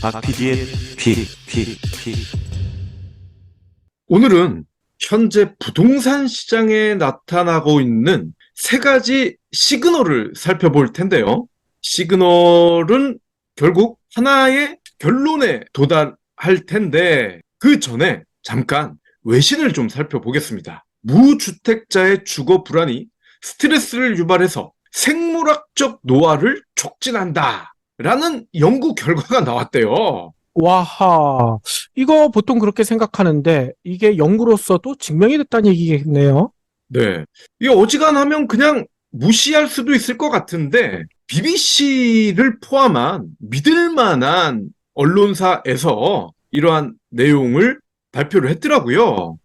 박PD의 픽픽픽 오늘은 현재 부동산 시장에 나타나고 있는 세 가지 시그널을 살펴볼 텐데요. 시그널은 결국 하나의 결론에 도달할 텐데 그 전에 잠깐 외신을 좀 살펴보겠습니다. 무주택자의 주거 불안이 스트레스를 유발해서 생물학적 노화를 촉진한다. 라는 연구 결과가 나왔대요. 와하. 이거 보통 그렇게 생각하는데 이게 연구로서도 증명이 됐다는 얘기겠네요. 네. 이게 어지간하면 그냥 무시할 수도 있을 것 같은데, BBC를 포함한 믿을 만한 언론사에서 이러한 내용을 발표를 했더라고요.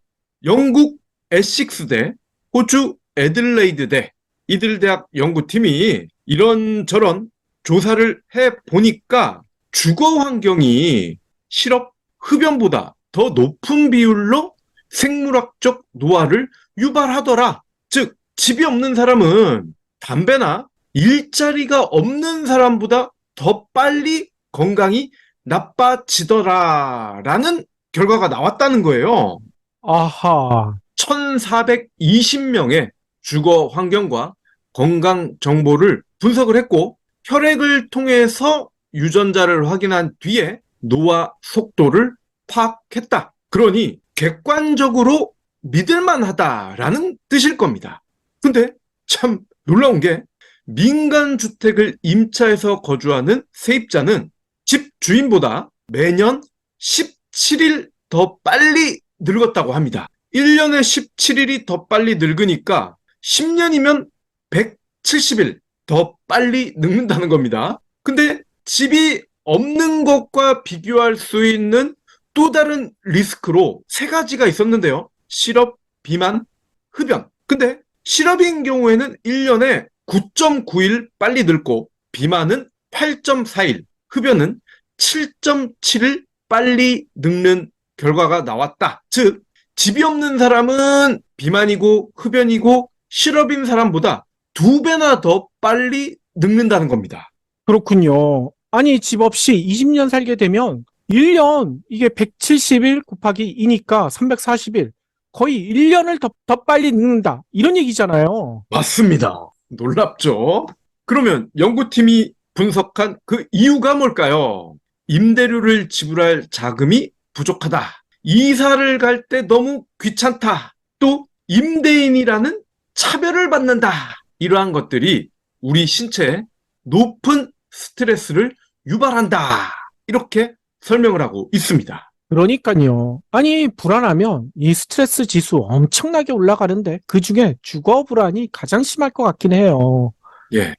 영국 에식스대, 호주 애들레이드대, 이들 대학 연구팀이 이런저런 조사를 해 보니까 주거 환경이 실업 흡연보다 더 높은 비율로 생물학적 노화를 유발하더라. 즉, 집이 없는 사람은 담배나 일자리가 없는 사람보다 더 빨리 건강이 나빠지더라. 라는 결과가 나왔다는 거예요. 아하. 1420명의 주거 환경과 건강 정보를 분석을 했고, 혈액을 통해서 유전자를 확인한 뒤에 노화 속도를 파악했다. 그러니 객관적으로 믿을만 하다라는 뜻일 겁니다. 근데 참 놀라운 게 민간 주택을 임차해서 거주하는 세입자는 집 주인보다 매년 17일 더 빨리 늙었다고 합니다. 1년에 17일이 더 빨리 늙으니까 10년이면 170일 더 빨리 늙는다는 겁니다. 근데 집이 없는 것과 비교할 수 있는 또 다른 리스크로 세 가지가 있었는데요. 실업, 비만, 흡연. 근데 실업인 경우에는 1년에 9.9일 빨리 늙고 비만은 8.4일, 흡연은 7.7일 빨리 늙는 결과가 나왔다. 즉, 집이 없는 사람은 비만이고 흡연이고 실업인 사람보다 두 배나 더 빨리 늙는다는 겁니다. 그렇군요. 아니, 집 없이 20년 살게 되면 1년 이게 170일 곱하기 2니까 340일. 거의 1년을 더, 더 빨리 늙는다. 이런 얘기잖아요. 맞습니다. 놀랍죠? 그러면 연구팀이 분석한 그 이유가 뭘까요? 임대료를 지불할 자금이 부족하다. 이사를 갈 때 너무 귀찮다. 또 임대인이라는 차별을 받는다. 이러한 것들이 우리 신체에 높은 스트레스를 유발한다. 이렇게 설명을 하고 있습니다. 그러니까요. 아니, 불안하면 이 스트레스 지수 엄청나게 올라가는데 그 중에 주거 불안이 가장 심할 것 같긴 해요. 예,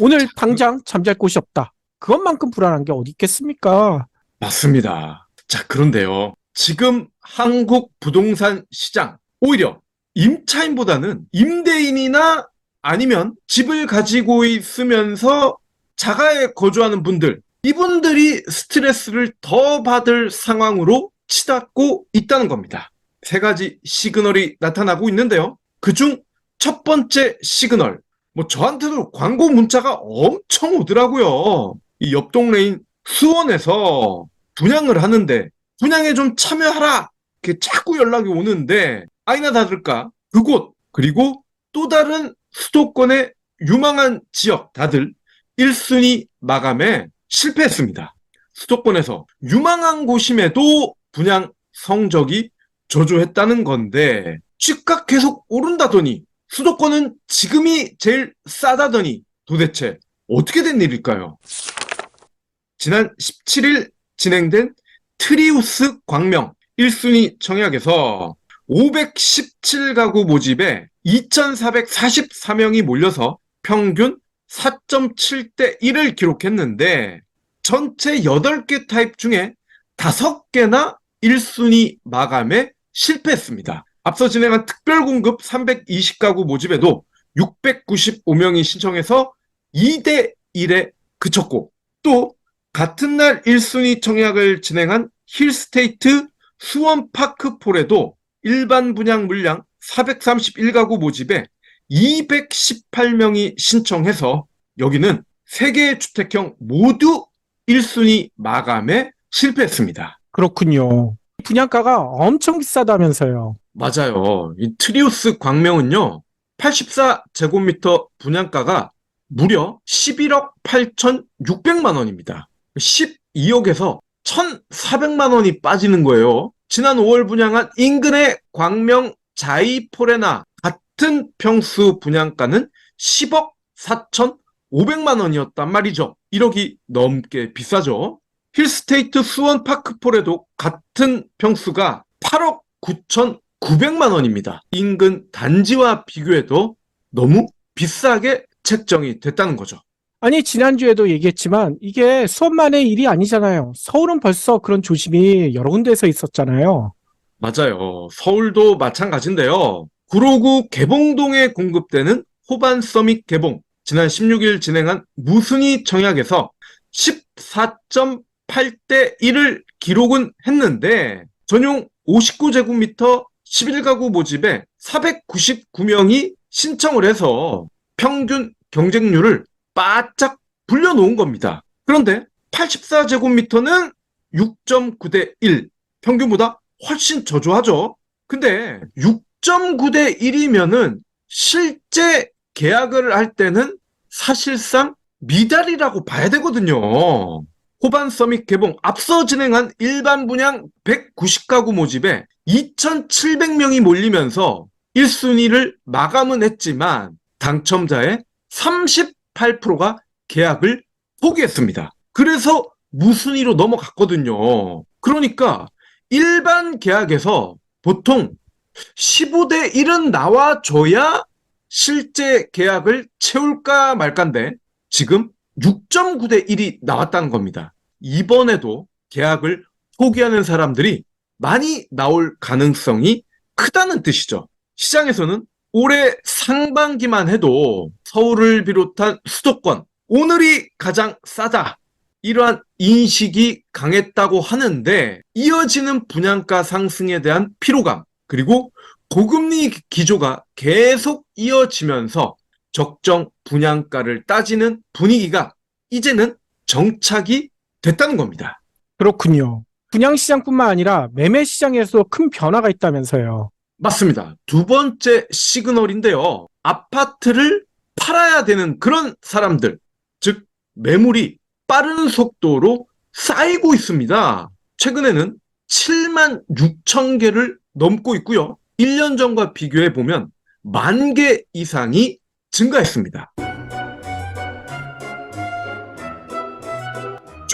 오늘 당장 잠잘 곳이 없다. 그것만큼 불안한 게 어디 있겠습니까? 맞습니다. 자, 그런데요. 지금 한국 부동산 시장, 오히려 임차인보다는 임대인이나 아니면 집을 가지고 있으면서 자가에 거주하는 분들, 이분들이 스트레스를 더 받을 상황으로 치닫고 있다는 겁니다. 세 가지 시그널이 나타나고 있는데요. 그중 첫 번째 시그널, 뭐 저한테도 광고 문자가 엄청 오더라고요. 이 옆 동네인 수원에서 분양을 하는데 분양에 좀 참여하라! 이렇게 자꾸 연락이 오는데 아이나 다를까 그곳 그리고 또 다른 수도권의 유망한 지역 다들 1순위 마감에 실패했습니다. 수도권에서 유망한 곳임에도 분양 성적이 저조했다는 건데 집값 계속 오른다더니 수도권은 지금이 제일 싸다더니 도대체 어떻게 된 일일까요? 지난 17일 진행된 트리우스 광명 1순위 청약에서 517가구 모집에 2,444명이 몰려서 평균 4.7대 1을 기록했는데 전체 8개 타입 중에 5개나 1순위 마감에 실패했습니다. 앞서 진행한 특별공급 320가구 모집에도 695명이 신청해서 2대 1에 그쳤고 또 같은 날 1순위 청약을 진행한 힐스테이트 수원파크폴에도 일반 분양 물량 431가구 모집에 218명이 신청해서 여기는 3개의 주택형 모두 1순위 마감에 실패했습니다. 그렇군요. 분양가가 엄청 비싸다면서요. 맞아요. 이 트리우스 광명은요, 84제곱미터 분양가가 무려 11억 8,600만 원입니다. 12억에서 1,400만 원이 빠지는 거예요. 지난 5월 분양한 인근의 광명 자이포레나 같은 평수 분양가는 10억 4,500만 원이었단 말이죠. 1억이 넘게 비싸죠. 힐스테이트 수원 파크폴에도 같은 평수가 8억 9,900만 원입니다. 인근 단지와 비교해도 너무 비싸게 책정이 됐다는 거죠. 아니, 지난주에도 얘기했지만 이게 수원만의 일이 아니잖아요. 서울은 벌써 그런 조짐이 여러 군데에서 있었잖아요. 맞아요. 서울도 마찬가지인데요. 구로구 개봉동에 공급되는 호반 서밋 개봉. 지난 16일 진행한 무순위 청약에서 14.8대 1을 기록은 했는데 전용 59제곱미터 11가구 모집에 499명이 신청을 해서 평균 경쟁률을 바짝 불려놓은 겁니다. 그런데 84제곱미터는 6.9 대 1, 평균보다 훨씬 저조하죠. 근데 6.9 대 1이면은 실제 계약을 할 때는 사실상 미달이라고 봐야 되거든요. 호반 서밋 개봉 앞서 진행한 일반 분양 190가구 모집에 2,700명이 몰리면서 1순위를 마감은 했지만 당첨자의 38%가 계약을 포기했습니다. 그래서 무순위로 넘어갔거든요. 그러니까 일반 계약에서 보통 15대 1은 나와줘야 실제 계약을 채울까 말까인데 지금 6.9대 1이 나왔다는 겁니다. 이번에도 계약을 포기하는 사람들이 많이 나올 가능성이 크다는 뜻이죠. 시장에서는 올해 상반기만 해도 서울을 비롯한 수도권, 오늘이 가장 싸다. 이러한 인식이 강했다고 하는데 이어지는 분양가 상승에 대한 피로감 그리고 고금리 기조가 계속 이어지면서 적정 분양가를 따지는 분위기가 이제는 정착이 됐다는 겁니다. 그렇군요. 분양시장뿐만 아니라 매매시장에서도 큰 변화가 있다면서요. 맞습니다. 두 번째 시그널인데요. 아파트를 팔아야 되는 그런 사람들, 즉 매물이 빠른 속도로 쌓이고 있습니다. 최근에는 7만 6천 개를 넘고 있고요. 1년 전과 비교해 보면 만 개 이상이 증가했습니다.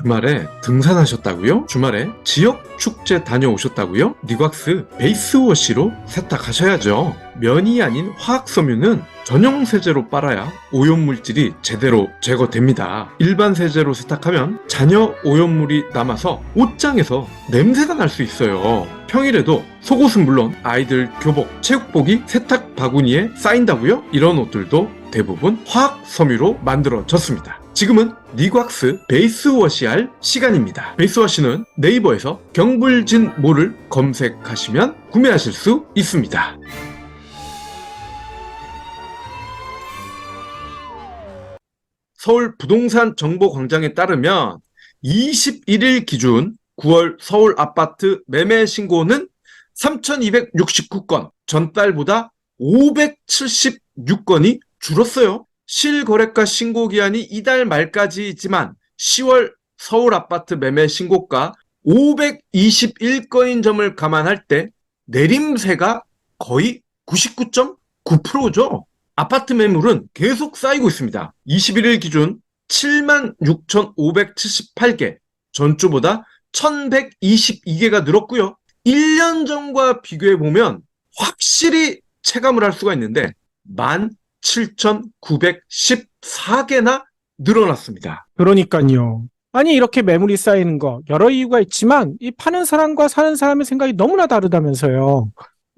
주말에 등산하셨다고요? 주말에 지역 축제 다녀오셨다고요? 니곽스 베이스워시로 세탁하셔야죠. 면이 아닌 화학섬유는 전용 세제로 빨아야 오염물질이 제대로 제거됩니다. 일반 세제로 세탁하면 잔여 오염물이 남아서 옷장에서 냄새가 날 수 있어요. 평일에도 속옷은 물론 아이들 교복, 체육복이 세탁 바구니에 쌓인다고요? 이런 옷들도 대부분 화학 섬유로 만들어졌습니다. 지금은 니곽스 베이스워시 할 시간입니다. 베이스워시는 네이버에서 경불진 모를 검색하시면 구매하실 수 있습니다. 서울 부동산 정보 광장에 따르면 21일 기준 9월 서울 아파트 매매 신고는 3,269건, 전달보다 576건이 줄었어요. 실거래가 신고 기한이 이달 말까지이지만 10월 서울 아파트 매매 신고가 521건인 점을 감안할 때 내림세가 거의 99.9%죠. 아파트 매물은 계속 쌓이고 있습니다. 21일 기준 76,578개, 전주보다 1,122개가 늘었고요. 1년 전과 비교해 보면 확실히 체감을 할 수가 있는데 17,914개나 늘어났습니다. 그러니까요. 아니, 이렇게 매물이 쌓이는 거 여러 이유가 있지만 이 파는 사람과 사는 사람의 생각이 너무나 다르다면서요.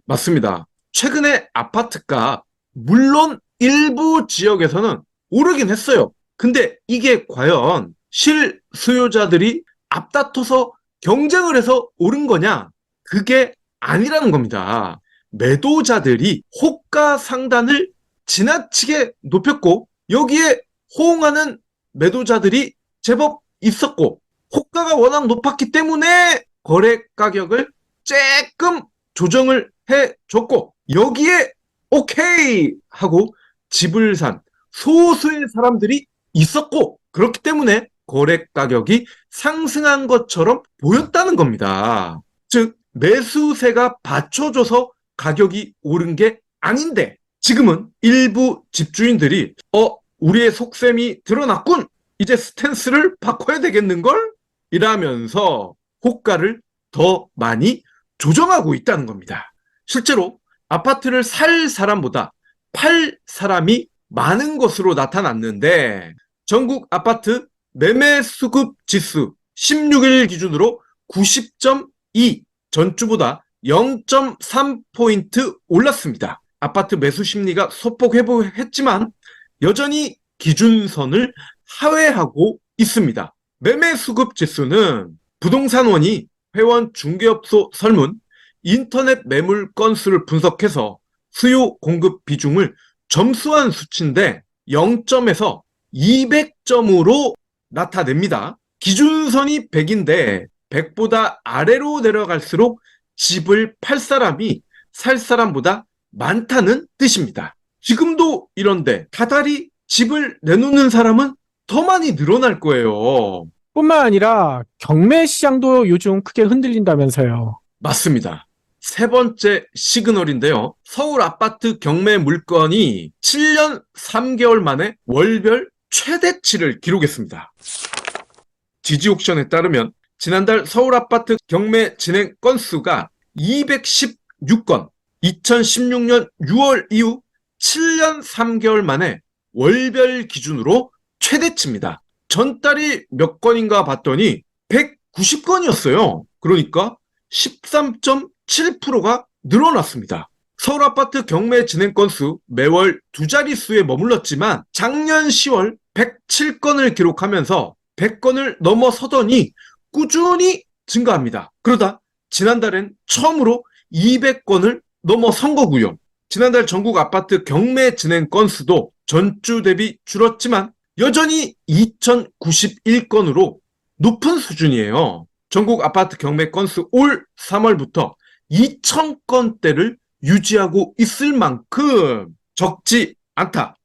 맞습니다. 최근에 아파트가 물론 일부 지역에서는 오르긴 했어요. 근데 이게 과연 실수요자들이 앞다퉈서 경쟁을 해서 오른 거냐? 그게 아니라는 겁니다. 매도자들이 호가 상단을 지나치게 높였고 여기에 호응하는 매도자들이 제법 있었고 호가가 워낙 높았기 때문에 거래 가격을 조금 조정을 해줬고 여기에 오케이 하고 집을 산 소수의 사람들이 있었고 그렇기 때문에 거래 가격이 상승한 것처럼 보였다는 겁니다. 즉 매수세가 받쳐줘서 가격이 오른 게 아닌데 지금은 일부 집주인들이 어 우리의 속셈이 드러났군 이제 스탠스를 바꿔야 되겠는걸 이라면서 호가를 더 많이 조정하고 있다는 겁니다. 실제로 아파트를 살 사람보다 팔 사람이 많은 것으로 나타났는데 전국 아파트 매매 수급 지수 16일 기준으로 90.2 전주보다 0.3포인트 올랐습니다. 아파트 매수 심리가 소폭 회복했지만 여전히 기준선을 하회하고 있습니다. 매매 수급 지수는 부동산원이 회원 중개업소 설문, 인터넷 매물 건수를 분석해서 수요 공급 비중을 점수한 수치인데 0점에서 200점으로 나타냅니다. 기준선이 100인데 100보다 아래로 내려갈수록 집을 팔 사람이 살 사람보다 많다는 뜻입니다. 지금도 이런데 다달이 집을 내놓는 사람은 더 많이 늘어날 거예요. 뿐만 아니라 경매 시장도 요즘 크게 흔들린다면서요. 맞습니다. 세 번째 시그널인데요. 서울 아파트 경매 물건이 7년 3개월 만에 월별 최대치를 기록했습니다. 지지옥션에 따르면 지난달 서울 아파트 경매 진행 건수가 216건, 2016년 6월 이후 7년 3개월 만에 월별 기준으로 최대치입니다. 전달이 몇 건인가 봤더니 190건이었어요. 그러니까 13.7%가 늘어났습니다. 서울 아파트 경매 진행 건수 매월 두 자릿수에 머물렀지만 작년 10월 107건을 기록하면서 100건을 넘어서더니 꾸준히 증가합니다. 그러다 지난달엔 처음으로 200건을 넘어 선 거고요. 지난달 전국 아파트 경매 진행 건수도 전주 대비 줄었지만 여전히 2091건으로 높은 수준이에요. 전국 아파트 경매 건수 올 3월부터 2000건대를 유지하고 있을 만큼 적지 않다.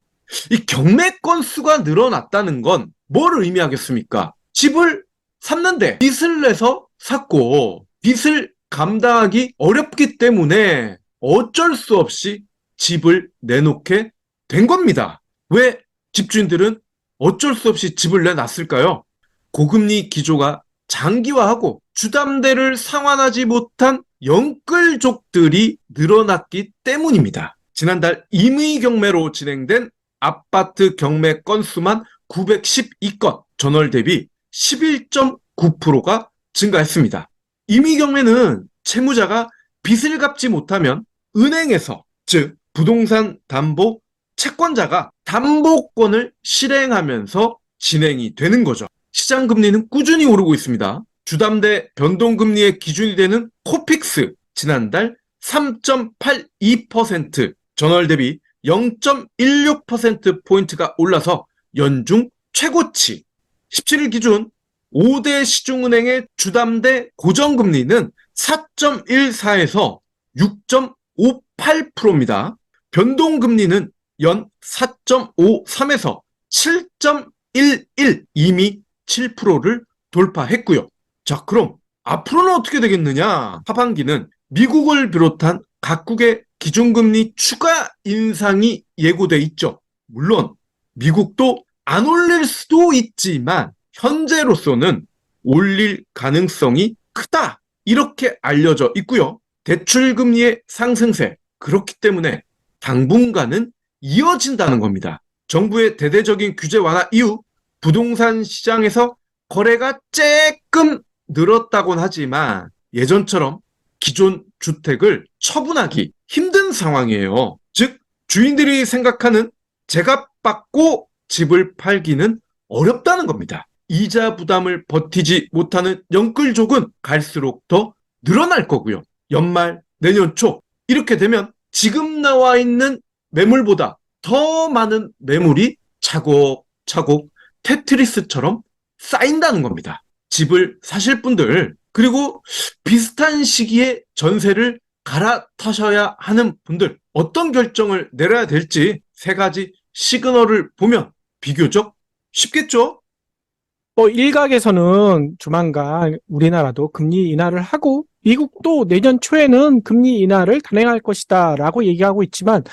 이 경매 건수가 늘어났다는 건 뭘 의미하겠습니까? 집을 샀는데 빚을 내서 샀고 빚을 감당하기 어렵기 때문에 어쩔 수 없이 집을 내놓게 된 겁니다. 왜 집주인들은 어쩔 수 없이 집을 내놨을까요? 고금리 기조가 장기화하고 주담대를 상환하지 못한 영끌족들이 늘어났기 때문입니다. 지난달 임의 경매로 진행된 아파트 경매 건수만 912건, 전월 대비 11.9%가 증가했습니다. 임의 경매는 채무자가 빚을 갚지 못하면 은행에서, 즉 부동산 담보 채권자가 담보권을 실행하면서 진행이 되는 거죠. 시장 금리는 꾸준히 오르고 있습니다. 주담대 변동금리의 기준이 되는 코픽스 지난달 3.82% 전월 대비 0.16% 포인트가 올라서 연중 최고치. 17일 기준 5대 시중은행의 주담대 고정금리는 4.14에서 6.58%입니다. 변동금리는 연 4.53에서 7.11 이미 7%를 돌파했고요. 자, 그럼 앞으로는 어떻게 되겠느냐? 하반기는 미국을 비롯한 각국의 기준금리 추가 인상이 예고돼 있죠. 물론 미국도 안 올릴 수도 있지만 현재로서는 올릴 가능성이 크다. 이렇게 알려져 있고요. 대출금리의 상승세. 그렇기 때문에 당분간은 이어진다는 겁니다. 정부의 대대적인 규제 완화 이후 부동산 시장에서 거래가 조금 늘었다곤 하지만 예전처럼 기존 주택을 처분하기 힘든 상황이에요. 즉, 주인들이 생각하는 제값 받고 집을 팔기는 어렵다는 겁니다. 이자 부담을 버티지 못하는 영끌족은 갈수록 더 늘어날 거고요. 연말, 내년 초 이렇게 되면 지금 나와 있는 매물보다 더 많은 매물이 차곡차곡 테트리스처럼 쌓인다는 겁니다. 집을 사실 분들, 그리고 비슷한 시기에 전세를 갈아타셔야 하는 분들, 어떤 결정을 내려야 될지 세 가지 시그널을 보면 비교적 쉽겠죠? 뭐 일각에서는 조만간 우리나라도 금리 인하를 하고 미국도 내년 초에는 금리 인하를 단행할 것이다 라고 얘기하고 있지만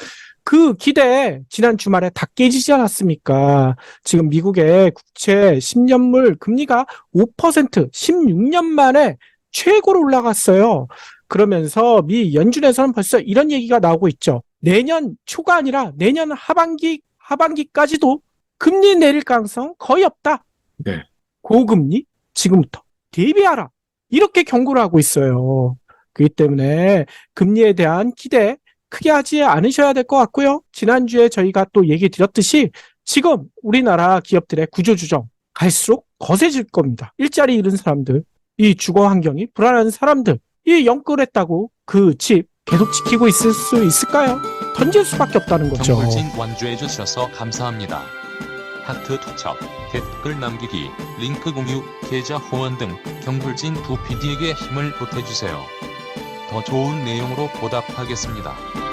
그 기대 지난 주말에 다 깨지지 않았습니까? 지금 미국의 국채 10년물 금리가 5% 16년 만에 최고로 올라갔어요. 그러면서 미 연준에서는 벌써 이런 얘기가 나오고 있죠. 내년 초가 아니라 내년 하반기 하반기까지도 금리 내릴 가능성 거의 없다. 네. 고금리 지금부터 대비하라 이렇게 경고를 하고 있어요. 그렇기 때문에 금리에 대한 기대 크게 하지 않으셔야 될 것 같고요. 지난주에 저희가 또 얘기 드렸듯이 지금 우리나라 기업들의 구조조정 갈수록 거세질 겁니다. 일자리 잃은 사람들, 이 주거 환경이 불안한 사람들, 이 영끌했다고 그 집 계속 지키고 있을 수 있을까요? 던질 수밖에 없다는 거죠. 경불진 완주해 주셔서 감사합니다. 하트 투척, 댓글 남기기, 링크 공유, 계좌 후원 등 경불진 두 PD에게 힘을 보태주세요. 더 좋은 내용으로 보답하겠습니다.